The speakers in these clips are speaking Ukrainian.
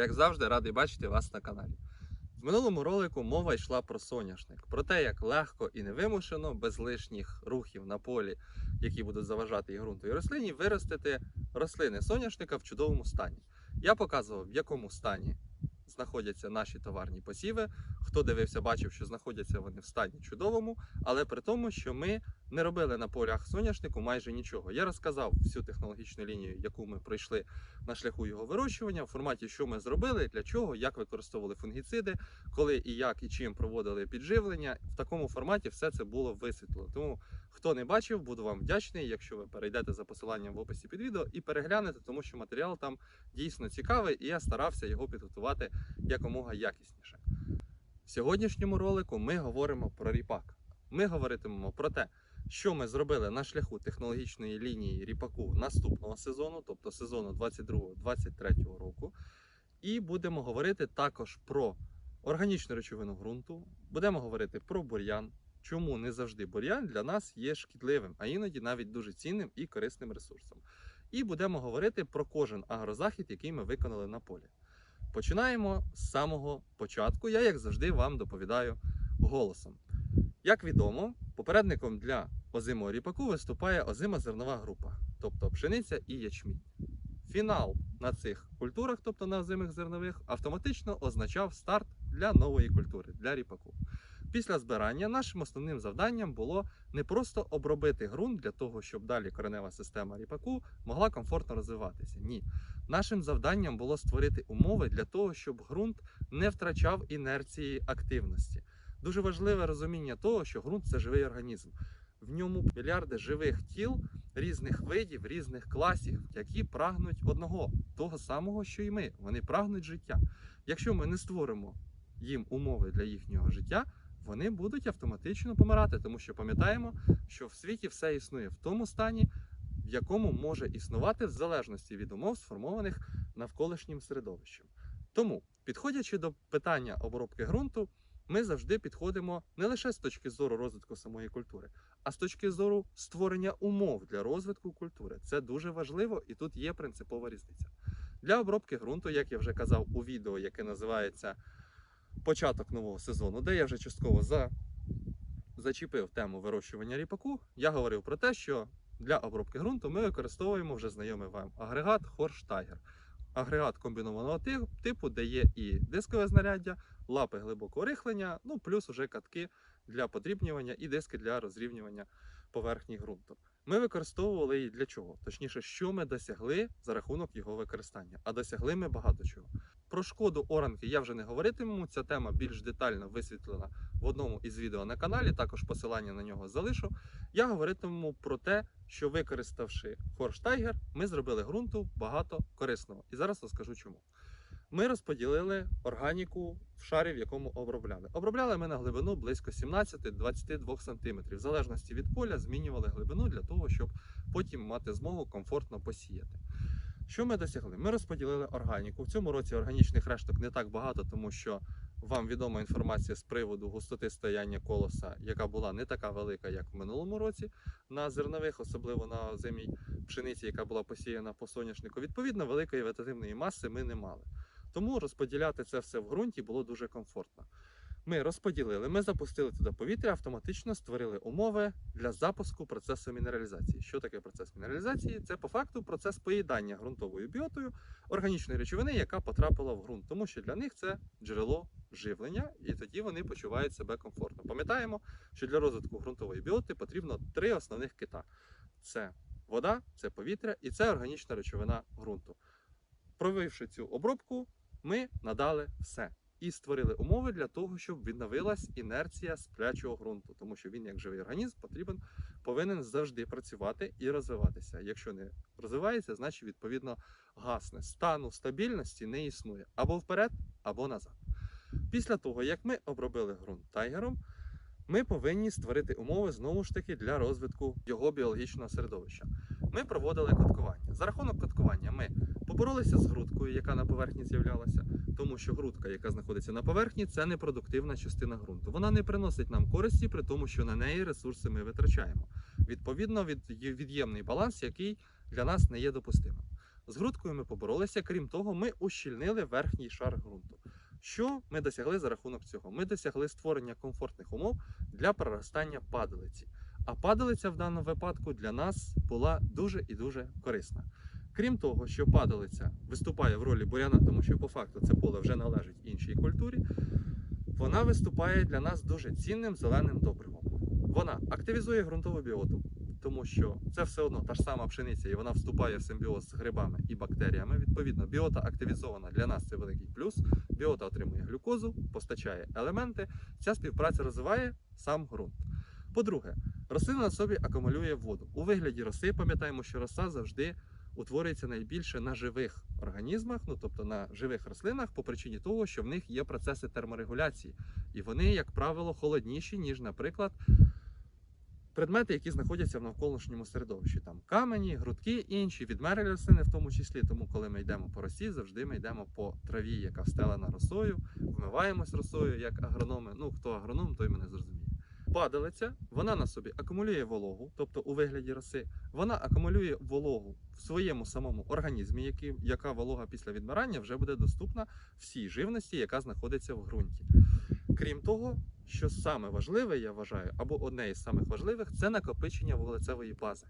Як завжди, радий бачити вас на каналі. В минулому ролику мова йшла про соняшник, про те, як легко і невимушено, без лишніх рухів на полі, які будуть заважати і ґрунту і рослині, виростити рослини соняшника в чудовому стані. Я показував, в якому стані знаходяться наші товарні посіви. Хто дивився, бачив, що знаходяться вони в стані чудовому, але при тому, що ми не робили на полях соняшнику майже нічого. Я розказав всю технологічну лінію, яку ми пройшли на шляху його вирощування, в форматі, що ми зробили, для чого, як використовували фунгіциди, коли і як і чим проводили підживлення. В такому форматі все це було висвітлено. Тому хто не бачив, буду вам вдячний, якщо ви перейдете за посиланням в описі під відео і переглянете, тому що матеріал там дійсно цікавий, і я старався його підготувати якомога якісніше. В сьогоднішньому ролику ми говоримо про ріпак. Ми говоритимемо про те, що ми зробили на шляху технологічної лінії ріпаку наступного сезону, тобто сезону 22-23 року. І будемо говорити також про органічну речовину ґрунту, будемо говорити про бур'ян, чому не завжди бур'ян для нас є шкідливим, а іноді навіть дуже цінним і корисним ресурсом. І будемо говорити про кожен агрозахід, який ми виконали на полі. Починаємо з самого початку. Я, як завжди, вам доповідаю голосом. Як відомо, попередником для озимого ріпаку виступає озима зернова група, тобто пшениця і ячмінь. Фінал на цих культурах, тобто на озимих зернових, автоматично означав старт для нової культури, для ріпаку. Після збирання нашим основним завданням було не просто обробити ґрунт для того, щоб далі коренева система ріпаку могла комфортно розвиватися. Ні. Нашим завданням було створити умови для того, щоб ґрунт не втрачав інерції активності. Дуже важливе розуміння того, що ґрунт це живий організм. В ньому мільярди живих тіл різних видів, різних класів, які прагнуть одного, того самого, що і ми. Вони прагнуть життя. Якщо ми не створимо їм умови для їхнього життя, вони будуть автоматично помирати, тому що пам'ятаємо, що в світі все існує в тому стані, в якому може існувати в залежності від умов, сформованих навколишнім середовищем. Тому, підходячи до питання обробки ґрунту, ми завжди підходимо не лише з точки зору розвитку самої культури, а з точки зору створення умов для розвитку культури. Це дуже важливо і тут є принципова різниця. Для обробки ґрунту, як я вже казав у відео, яке називається Початок нового сезону, де я вже частково за... зачепив тему вирощування ріпаку, я говорив про те, що для обробки ґрунту ми використовуємо вже знайомий вам агрегат Tiger. Агрегат комбінованого типу, де є і дискове знаряддя, лапи глибокого рихлення, ну плюс уже катки для подрібнювання і диски для розрівнювання поверхні ґрунту. Ми використовували її для чого? Точніше, що ми досягли за рахунок його використання. А досягли ми багато чого. Про шкоду оранки я вже не говоритиму. Ця тема більш детально висвітлена в одному із відео на каналі. Також посилання на нього залишу. Я говоритиму про те, що використавши Tiger, ми зробили ґрунту багато корисного. І зараз розкажу чому. Ми розподілили органіку в шарі, в якому обробляли. Обробляли ми на глибину близько 17-22 см. В залежності від поля змінювали глибину для того, щоб потім мати змогу комфортно посіяти. Що ми досягли? Ми розподілили органіку. В цьому році органічних решток не так багато, тому що вам відома інформація з приводу густоти стояння колоса, яка була не така велика, як в минулому році на зернових, особливо на зимій пшениці, яка була посіяна по соняшнику. Відповідно, великої вегетативної маси ми не мали. Тому розподіляти це все в ґрунті було дуже комфортно. Ми розподілили, ми запустили туди повітря, автоматично створили умови для запуску процесу мінералізації. Що таке процес мінералізації? Це по факту процес поїдання ґрунтовою біотою органічної речовини, яка потрапила в ґрунт, тому що для них це джерело живлення, і тоді вони почувають себе комфортно. Пам'ятаємо, що для розвитку ґрунтової біоти потрібно три основних кита: це вода, це повітря і це органічна речовина ґрунту. Провівши цю обробку, ми надали все і створили умови для того, щоб відновилась інерція сплячого ґрунту, тому що він, як живий організм, потрібен, повинен завжди працювати і розвиватися. Якщо не розвивається, значить відповідно гасне. Стану стабільності не існує або вперед, або назад. Після того, як ми обробили ґрунт тайгером, ми повинні створити умови знову ж таки для розвитку його біологічного середовища. Ми проводили коткування. За рахунок коткування ми поборолися з грудкою, яка на поверхні з'являлася, тому що грудка, яка знаходиться на поверхні, це непродуктивна частина ґрунту. Вона не приносить нам користі, при тому, що на неї ресурси ми витрачаємо. Відповідно, від від'ємний баланс, який для нас не є допустимим. З грудкою ми поборолися. Крім того, ми ущільнили верхній шар ґрунту. Що ми досягли за рахунок цього? Ми досягли створення комфортних умов для проростання падалиці. А падалиця в даному випадку для нас була дуже і дуже корисна. Крім того, що падалиця виступає в ролі буряна, тому що по факту це поле вже належить іншій культурі, вона виступає для нас дуже цінним зеленим добривом. Вона активізує ґрунтову біоту, тому що це все одно та ж сама пшениця, і вона вступає в симбіоз з грибами і бактеріями. Відповідно, біота активізована для нас це великий плюс. Біота отримує глюкозу, постачає елементи. Ця співпраця розвиває сам ґрунт. По-друге, рослина на собі акумулює воду. У вигляді роси пам'ятаємо, що роса завжди утворюється найбільше на живих організмах, ну тобто на живих рослинах, по причині того, що в них є процеси терморегуляції, і вони, як правило, холодніші, ніж, наприклад, предмети, які знаходяться в навколишньому середовищі. Там камені, грудки, інші відмери рослини, в тому числі. Тому, коли ми йдемо по росі, завжди ми йдемо по траві, яка встелена росою, вмиваємось росою, як агрономи. Ну, хто агроном, той мене зрозуміє. Падалиця, вона на собі акумулює вологу, тобто у вигляді роси, вона акумулює вологу в своєму самому організмі, який, яка волога після відмирання вже буде доступна всій живності, яка знаходиться в ґрунті. Крім того, що саме важливе, я вважаю, або одне із самих важливих, це накопичення вуглецевої бази.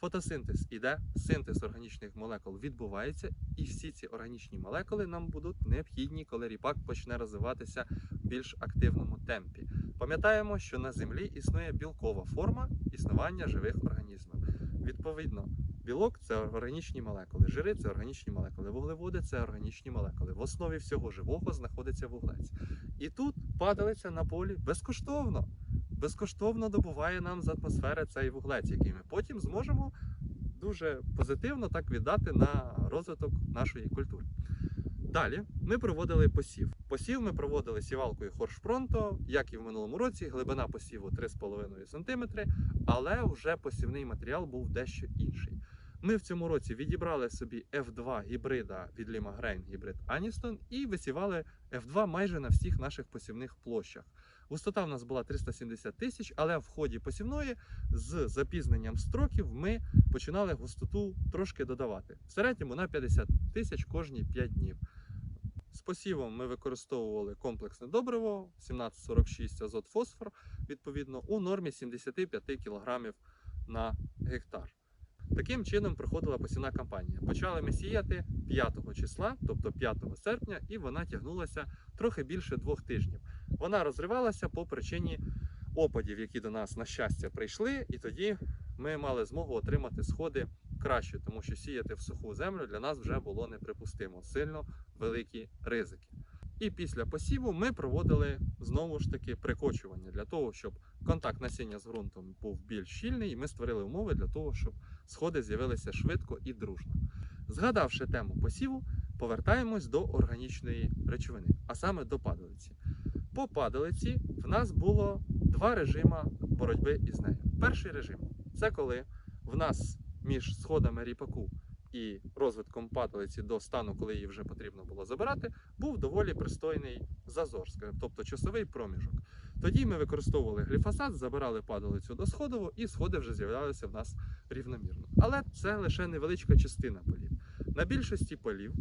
Фотосинтез іде, синтез органічних молекул відбувається, і всі ці органічні молекули нам будуть необхідні, коли ріпак почне розвиватися більш активному темпі. Пам'ятаємо, що на землі існує білкова форма існування живих організмів. Відповідно, білок це органічні молекули, жири це органічні молекули, вуглеводи це органічні молекули. В основі всього живого знаходиться вуглець. І тут падалиця на полі безкоштовно. Безкоштовно добуває нам з атмосфери цей вуглець, який ми потім зможемо дуже позитивно так віддати на розвиток нашої культури. Далі ми проводили посів. Посів ми проводили сівалкою Хоршпронто, як і в минулому році, глибина посіву 3,5 см, але вже посівний матеріал був дещо інший. Ми в цьому році відібрали собі F2 гібрида від Lima Grain, гібрид Аністон, і висівали F2 майже на всіх наших посівних площах. Густота в нас була 370 тисяч, але в ході посівної з запізненням строків ми починали густоту трошки додавати. В середньому на 50 тисяч кожні 5 днів. З посівом ми використовували комплексне добриво 1746 азот фосфор, відповідно, у нормі 75 кг на гектар. Таким чином проходила посівна кампанія. Почали ми сіяти 5 числа, тобто 5 серпня, і вона тягнулася трохи більше двох тижнів. Вона розривалася по причині опадів, які до нас, на щастя, прийшли, і тоді ми мали змогу отримати сходи краще, тому що сіяти в суху землю для нас вже було неприпустимо, сильно великі ризики. І після посіву ми проводили знову ж таки прикочування для того, щоб контакт насіння з ґрунтом був більш щільний, і ми створили умови для того, щоб сходи з'явилися швидко і дружно. Згадавши тему посіву, повертаємось до органічної речовини, а саме до падалиці. По падалиці в нас було два режими боротьби із нею. Перший режим це коли в нас між сходами ріпаку і розвитком падалиці до стану, коли її вже потрібно було забирати, був доволі пристойний зазор, тобто часовий проміжок. Тоді ми використовували гліфосат, забирали падалицю до сходову, і сходи вже з'являлися в нас рівномірно. Але це лише невеличка частина полів. На більшості полів,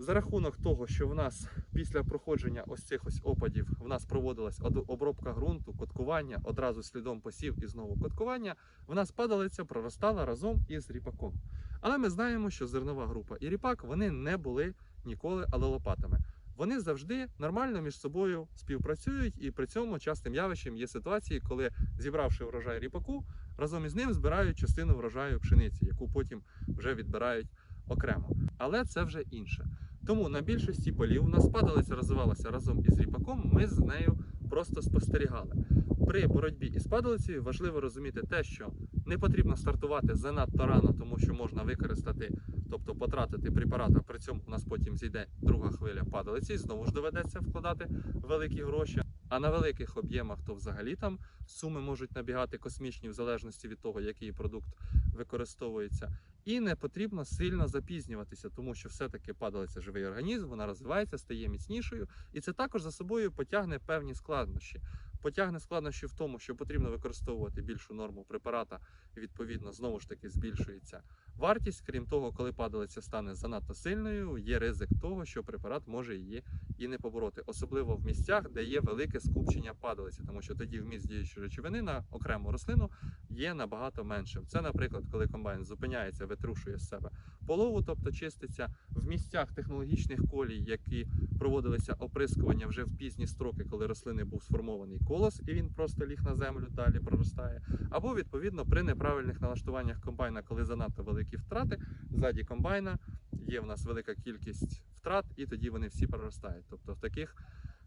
за рахунок того, що в нас після проходження ось цих ось опадів в нас проводилась од- обробка ґрунту, коткування, одразу слідом посів і знову коткування, в нас падалиця проростала разом із ріпаком. Але ми знаємо, що зернова група і ріпак вони не були ніколи алелопатами. Вони завжди нормально між собою співпрацюють, і при цьому частим явищем є ситуації, коли зібравши врожай ріпаку, разом із ним збирають частину врожаю пшениці, яку потім вже відбирають окремо. Але це вже інше. Тому на більшості полів у нас падалиця розвивалася разом із ріпаком. Ми з нею просто спостерігали. При боротьбі із падалицею важливо розуміти те, що не потрібно стартувати занадто рано, тому що можна використати, тобто потратити препарат, а при цьому у нас потім зійде друга хвиля падалиці, і знову ж доведеться вкладати великі гроші. А на великих об'ємах то взагалі там суми можуть набігати космічні в залежності від того, який продукт використовується. І не потрібно сильно запізнюватися, тому що все-таки падалиця живий організм, вона розвивається, стає міцнішою, і це також за собою потягне певні складнощі. Потягне складнощі в тому, що потрібно використовувати більшу норму препарата, відповідно знову ж таки збільшується вартість. Крім того, коли падалиця стане занадто сильною, є ризик того, що препарат може її і не побороти, особливо в місцях, де є велике скупчення падалиці, тому що тоді вміст діючої речовини на окрему рослину є набагато меншим. Це, наприклад, коли комбайн зупиняється, витрушує з себе полову, тобто чиститься в місцях технологічних колій, які проводилися оприскування вже в пізні строки, коли рослини був сформований колос, і він просто ліг на землю, далі проростає. Або відповідно при неправильних налаштуваннях комбайна, коли занадто великі втрати, ззаді комбайна є в нас велика кількість втрат, і тоді вони всі проростають. Тобто в таких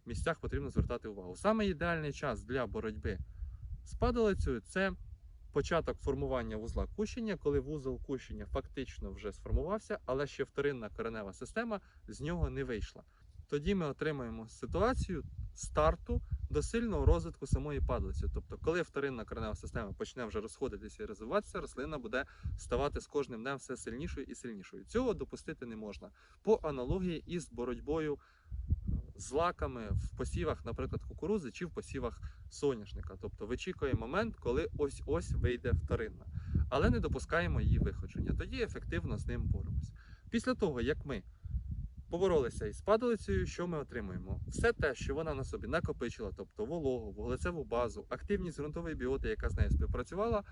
місцях потрібно звертати увагу. Саме ідеальний час для боротьби з падалицею це початок формування вузла кущення, коли вузол кущення фактично вже сформувався, але ще вторинна коренева система з нього не вийшла. Тоді ми отримаємо ситуацію старту до сильного розвитку самої падалиці. Тобто, коли вторинна коренева система почне вже розходитися і розвиватися, рослина буде ставати з кожним днем все сильнішою і сильнішою. Цього допустити не можна. По аналогії із боротьбою з лаками в посівах, наприклад, кукурузи чи в посівах соняшника. Тобто вичікує момент, коли ось ось вийде вторинна, але не допускаємо її виходження. Тоді ефективно з ним боремось. Після того, як ми поборолися із падалицею, що ми отримуємо? Все те, що вона на собі накопичила, тобто вологу, вуглецеву базу, активність ґрунтової біоти, яка з нею співпрацювала,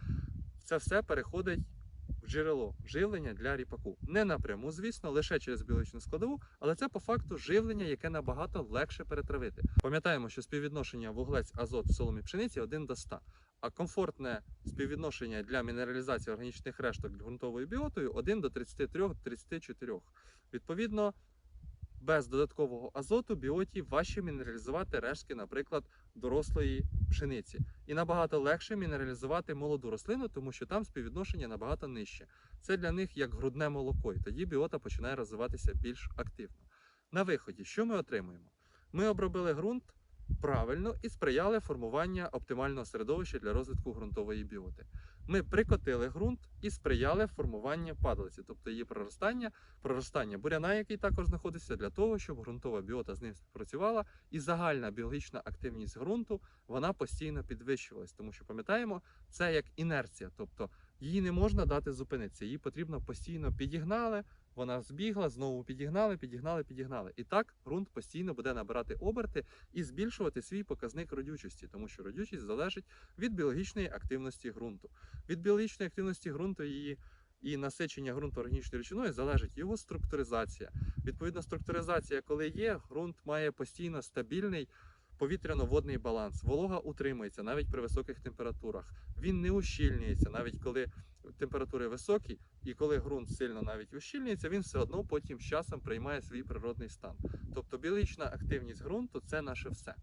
це все переходить в джерело живлення для ріпаку. Не напряму, звісно, лише через біологічну складову, але це по факту живлення, яке набагато легше перетравити. Пам'ятаємо, що співвідношення вуглець азот в соломі пшениці 1 до 100, а комфортне співвідношення для мінералізації органічних решток ґрунтовою біотою 1 до 33-34. Відповідно, без додаткового азоту біоті важче мінералізувати рештки, наприклад, дорослої пшениці. І набагато легше мінералізувати молоду рослину, тому що там співвідношення набагато нижче. Це для них як грудне молоко, і тоді біота починає розвиватися більш активно. На виході, що ми отримуємо? Ми обробили ґрунт правильно і сприяли формуванню оптимального середовища для розвитку ґрунтової біоти. Ми прикотили ґрунт і сприяли формуванню падалиці, тобто її проростання, проростання буряна, який також знаходиться, для того, щоб ґрунтова біота з ним спрацювала, і загальна біологічна активність ґрунту вона постійно підвищувалась. Тому що пам'ятаємо, це як інерція, тобто її не можна дати зупинитися, її потрібно постійно підігнали. Вона збігла, знову підігнали, підігнали, підігнали. І так ґрунт постійно буде набирати оберти і збільшувати свій показник родючості, тому що родючість залежить від біологічної активності ґрунту. Від біологічної активності ґрунту її і насичення ґрунту органічною речовиною залежить його структуризація. Відповідно, структуризація, коли є, ґрунт має постійно стабільний повітряно-водний баланс. Волога утримується навіть при високих температурах. Він не ущільнюється, навіть коли температури високі, і коли ґрунт сильно навіть ущільнюється, він все одно потім з часом приймає свій природний стан. Тобто біологічна активність ґрунту це наше все.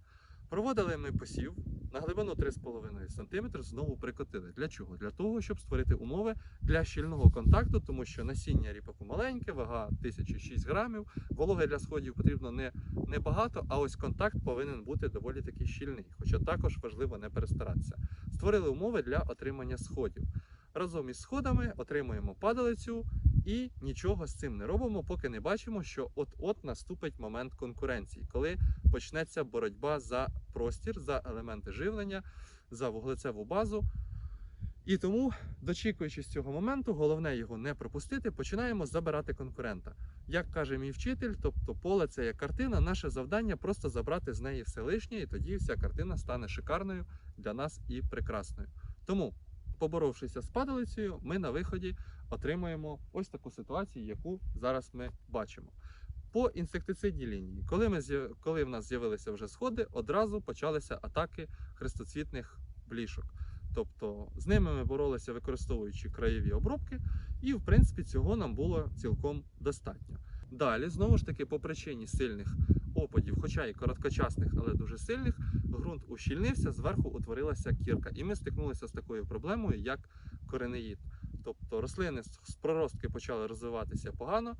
Проводили ми посів на глибину 3,5 см, знову прикотили. Для чого? Для того, щоб створити умови для щільного контакту, тому що насіння ріпаку маленьке, вага 1006 грамів, вологи для сходів потрібно не, не багато, а ось контакт повинен бути доволі таки щільний. Хоча також важливо не перестаратися. Створили умови для отримання сходів. Разом із сходами отримуємо падалицю і нічого з цим не робимо, поки не бачимо, що от-от наступить момент конкуренції, коли почнеться боротьба за простір, за елементи живлення, за вуглецеву базу. І тому, дочікуючись цього моменту, головне його не пропустити, починаємо забирати конкурента. Як каже мій вчитель, тобто поле це як картина, наше завдання просто забрати з неї все лишнє, і тоді вся картина стане шикарною для нас і прекрасною. Тому, поборовшися з падалицею, ми на виході отримуємо ось таку ситуацію, яку зараз ми бачимо. По інсектицидній лінії, коли, ми, коли в нас з'явилися вже сходи, одразу почалися атаки хрестоцвітних блішок. Тобто з ними ми боролися, використовуючи краєві обробки, і в принципі цього нам було цілком достатньо. Далі, знову ж таки, по причині сильних опадів, хоча і короткочасних, але дуже сильних, ґрунт ущільнився, зверху утворилася кірка, і ми стикнулися з такою проблемою, як коренеїд. Тобто рослини з проростки почали розвиватися погано,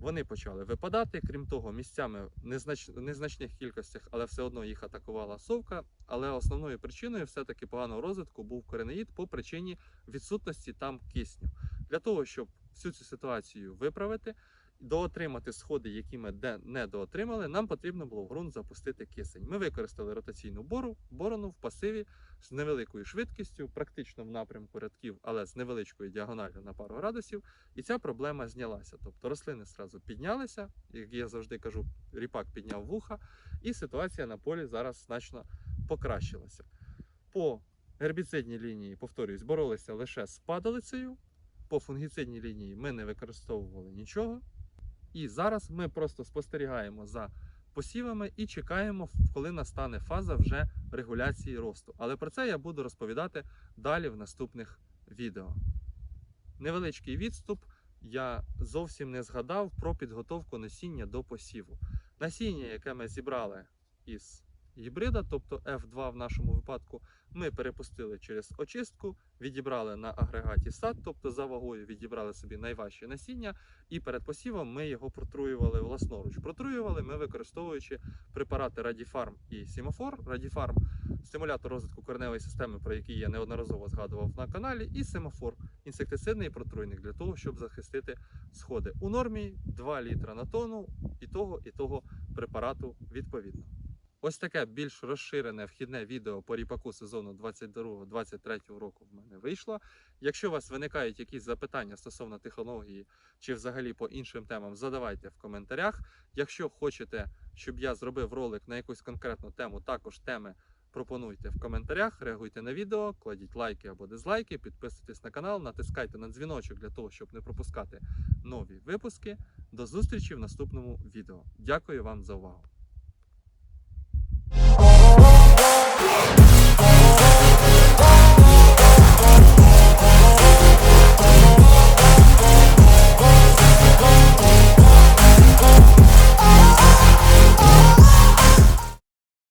вони почали випадати. Крім того, місцями незнач... незначних кількостях, але все одно їх атакувала совка. Але основною причиною все-таки поганого розвитку був коренеїд по причині відсутності там кисню. Для того, щоб всю цю ситуацію виправити доотримати сходи, які ми де не доотримали, нам потрібно було в ґрунт запустити кисень. Ми використали ротаційну бору, борону в пасиві з невеликою швидкістю, практично в напрямку рядків, але з невеличкою діагоналлю на пару градусів. І ця проблема знялася. Тобто рослини зразу піднялися, як я завжди кажу, ріпак підняв вуха, і ситуація на полі зараз значно покращилася. По гербіцидній лінії, повторюсь, боролися лише з падалицею. По фунгіцидній лінії ми не використовували нічого. І зараз ми просто спостерігаємо за посівами і чекаємо, коли настане фаза вже регуляції росту. Але про це я буду розповідати далі в наступних відео. Невеличкий відступ. Я зовсім не згадав про підготовку насіння до посіву. Насіння, яке ми зібрали із гібрида, тобто F2 в нашому випадку, ми перепустили через очистку, відібрали на агрегаті сад, тобто за вагою відібрали собі найважче насіння, і перед посівом ми його протруювали власноруч. Протруювали ми використовуючи препарати Радіфарм і Сімофор. Радіфарм стимулятор розвитку кореневої системи, про який я неодноразово згадував на каналі, і Семафор інсектицидний протруйник для того, щоб захистити сходи. У нормі 2 літра на тонну і того, і того препарату відповідно. Ось таке більш розширене вхідне відео по ріпаку сезону 22-23 року в мене вийшло. Якщо у вас виникають якісь запитання стосовно технології чи взагалі по іншим темам, задавайте в коментарях. Якщо хочете, щоб я зробив ролик на якусь конкретну тему, також теми пропонуйте в коментарях, реагуйте на відео, кладіть лайки або дизлайки, підписуйтесь на канал, натискайте на дзвіночок для того, щоб не пропускати нові випуски. До зустрічі в наступному відео. Дякую вам за увагу!